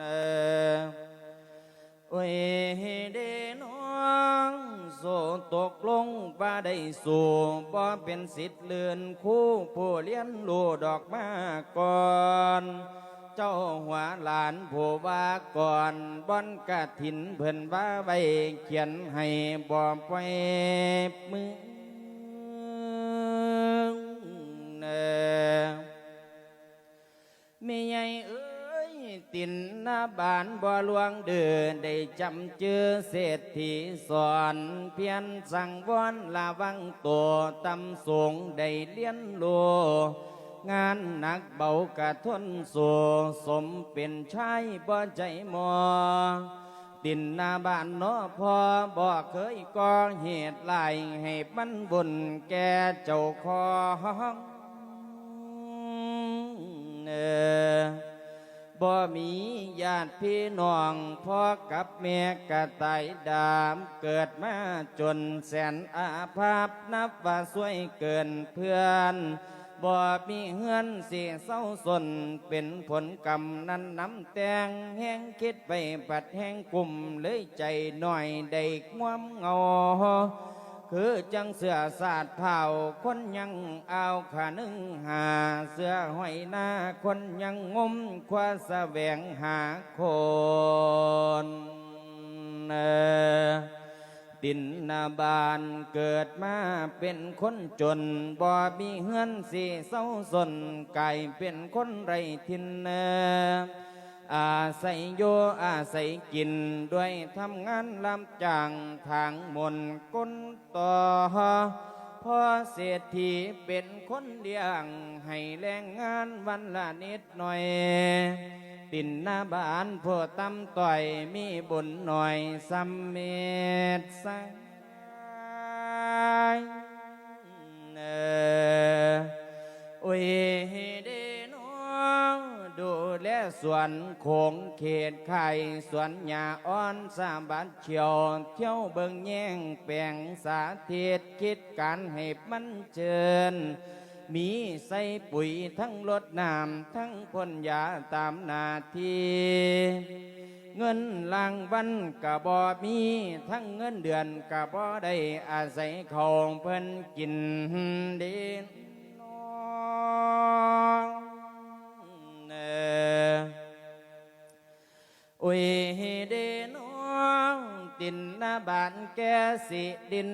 เออโอ้ยเดน้องโซตกลงว่าได้สู่บ่เป็นสิทธิ์เลือนคู่ผู้เลี้ยนลูดอกมาก่อนเจ้าหัวหลานผู้ว่าก่อนบ่อนกะถินเพิ่นว่าไว้เขียนให้บ่ไปมือเออมีใหญ่เอ้ ตินหน้าบานบ่หลวงเดินได้จำเจอเศรษฐีสอนเพียนสั่งวอนระวังตัวตำสูงได้เลี้ยนโลงานหนักเบากะทนสู่สมเป็นชายบ่ใจหมอตินหน้าบ้านเนาะพอบ่เคยก่อเหตุลายให้มันบุญแก่เจ้าของเออ บ่มีญาติพี่น้องพ่อกับแม่กระตายดามเกิดมาจนแสนอาภัพนับว่าสวยเกินเพื่อนบ่มีเฮือนเสียเศร้าสนเป็นผลกรรมนั้นน้ำแตงแห้งคิดไปปัดแห้งกลุ่มเลยใจหน่อยได้ความเงา คือจังเสือสาดเผาคนยังเอาขานึ่งหาเสือห้อยหน้าคนยังงมคว้าสแสวงหาคนดินนาบานเกิดมาเป็นคนจนบ่มีเฮือนสีเศร้าสนไกลายเป็นคนไรทินเน อาศัยโยอาศัยกินด้วยทำงานลำจางทางมนก้นต่อพอเศรษฐีเป็นคนเลี้ยง ให้แรงงานวันละนิดหน่อย ตินหน้าบ้านพวตำต่อยมีบุญหน่อยสัมเมตสายเออโอ้ยเดน้อ แลสวนโขงเขตไข่สวนหญ้าอ่อนสามบานเชียวเที่ยวเบิ่งแย่งแปลงสาธิตคิดการให้มันเจิญมีใส่ปุ๋ยทั้งรดน้ำทั้งพ่นยาตามนาทีเงินรางวันกะบ่มีทั้งเงินเดือนกะบ่ได้อาศัยของเพิ่นกินเดินานแก่สิดิน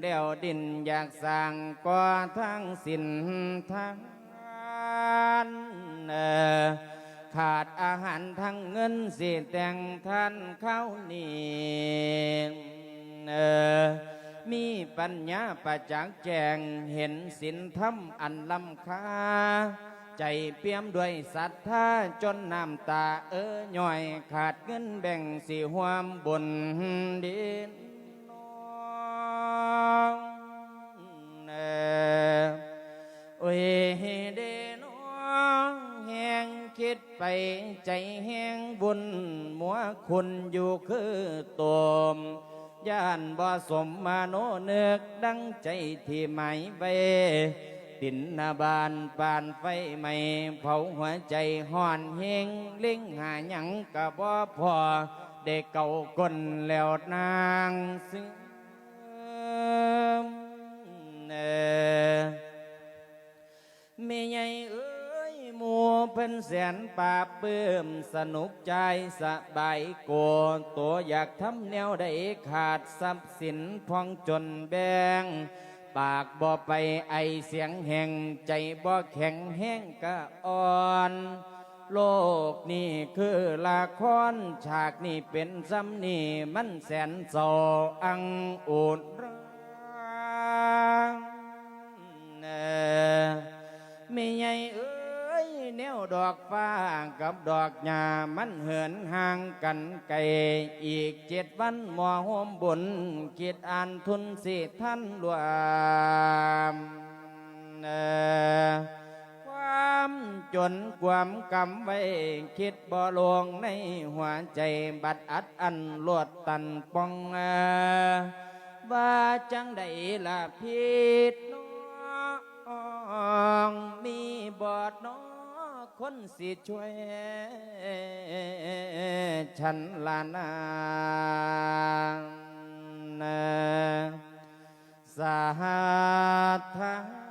เดี่ยวดินอยากสางก่อทั้งสินทั้งานขาดอาหารทั้งเงินสิแต่งท่านเข้านี่มีปัญญาประจักษ์แจงเห็นสินธรรมอันล้ำค่าใจเปี่ยมด้วยศรัทธาจนน้ำตาเอ้อย่อย ขาดเงินแบ่งสิหวามบนดิน ไปใจแหงบุญมัวคุณอยู่คือตมย่านบ่สมมาโนเนึกดังใจที่หมายไว้ตินนาบานปานไฟใหม่เผาหัวใจห่อนเฮงเล่งหาหยังกะบ่พอเด็กเก่าก้นแล้วนางซึ่งเออมีใหญ่ เพิ่นแสนปาเปื้มสนุกใจสบายโกตัวอยากทำแนวได้ขาดทรัพย์สินพองจนแบงปากบ่ไปไอเสียงแห่งใจบ่แข็งแห้งกะอ่อน โลกนี่คือละครฉากนี่เป็นซ้ำนี่มันแสนโศอังอุดร ดอกฟ้ากับดอกหญ้ามันเหินห่างกันไกลอีกเจ็ดวันหมอห่มบุญคิดอ่านทุนสิท่านรวมความจนความกำไว้ คิดบ่ลงในหัวใจบัดอัดอันลวดตันปองว่าจังใดละพิษน้องมีบอดน้อ คนสิช่วย ฉันลานางสาธา